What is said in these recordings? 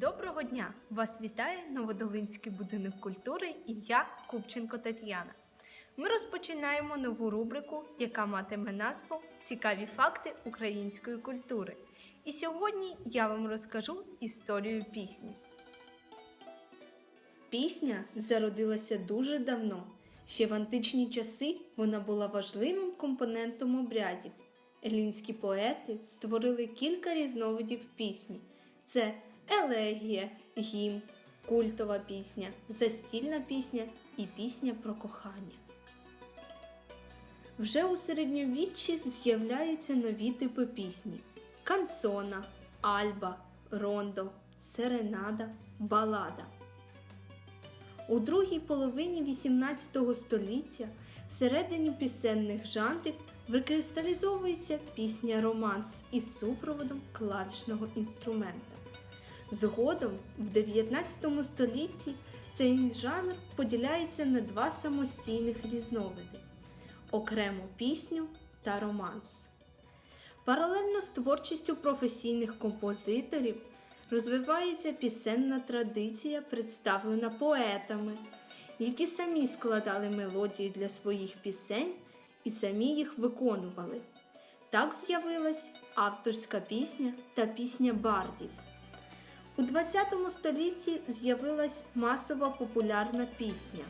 Доброго дня! Вас вітає Новодолинський будинок культури і я, Купченко Тетяна. Ми розпочинаємо нову рубрику, яка матиме назву Цікаві факти української культури. І сьогодні я вам розкажу історію пісні. Пісня зародилася дуже давно. Ще в античні часи вона була важливим компонентом обрядів. Елінські поети створили кілька різновидів пісні: це елегія, гімн, культова пісня, застільна пісня і пісня про кохання. Вже у середньовіччі з'являються нові типи пісні: канцона, альба, рондо, серенада, балада. У другій половині XVIII століття всередині пісенних жанрів викристалізовується пісня романс із супроводом клавішного інструмента. Згодом, в 19 столітті, цей жанр поділяється на два самостійних різновиди окрему пісню та романс. Паралельно з творчістю професійних композиторів розвивається пісенна традиція, представлена поетами, які самі складали мелодії для своїх пісень і самі їх виконували. Так з'явилась авторська пісня та пісня бардів. У ХХ столітті з'явилась масова популярна пісня.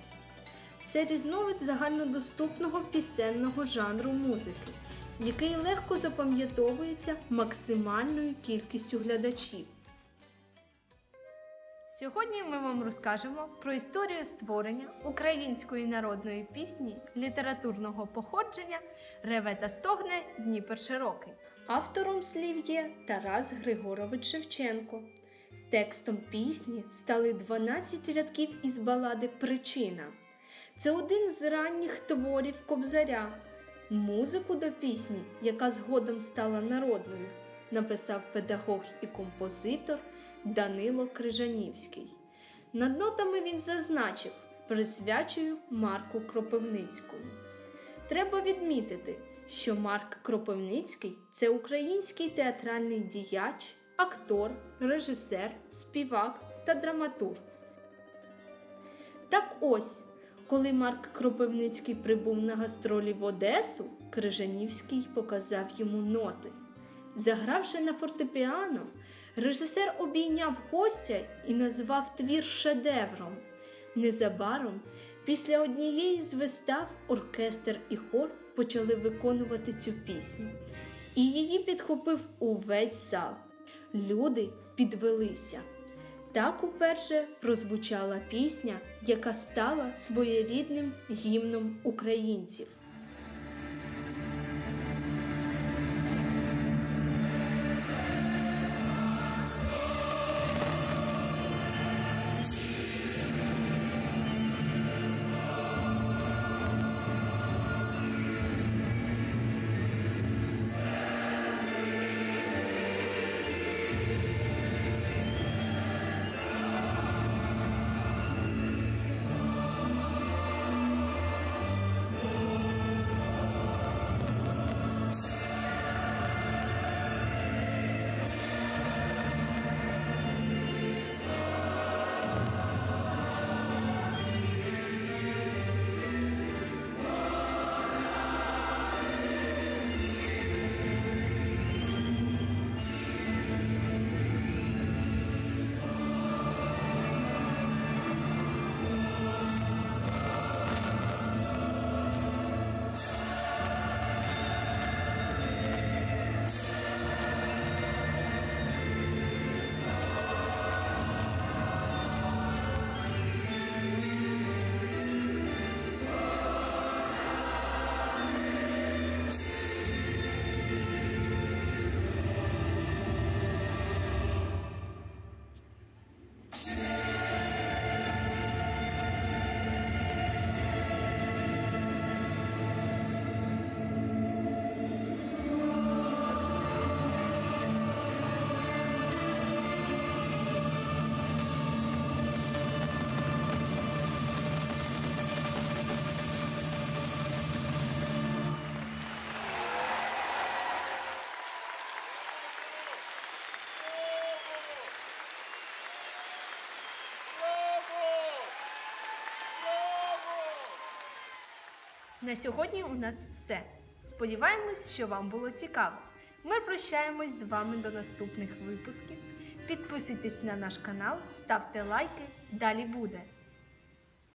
Це різновид загальнодоступного пісенного жанру музики, який легко запам'ятовується максимальною кількістю глядачів. Сьогодні ми вам розкажемо про історію створення української народної пісні літературного походження Реве та стогне Дніпер Широкий. Автором слів є Тарас Григорович Шевченко. Текстом пісні стали 12 рядків із балади Причина. Це один з ранніх творів Кобзаря. Музику до пісні, яка згодом стала народною, написав педагог і композитор Данило Крижанівський. Над нотами він зазначив, присвячую Марку Кропивницькому. Треба відмітити, що Марк Кропивницький це український театральний діяч, актор, режисер, співак та драматург. Так ось, коли Марк Кропивницький прибув на гастролі в Одесу, Крижанівський показав йому ноти. Загравши на фортепіано, режисер обійняв гостя і назвав твір шедевром. Незабаром, після однієї з вистав, оркестр і хор почали виконувати цю пісню, і її підхопив увесь зал. Люди підвелися. Так уперше прозвучала пісня, яка стала своєрідним гімном українців. На сьогодні у нас все. Сподіваємось, що вам було цікаво. Ми прощаємось з вами до наступних випусків. Підписуйтесь на наш канал, ставте лайки. Далі буде.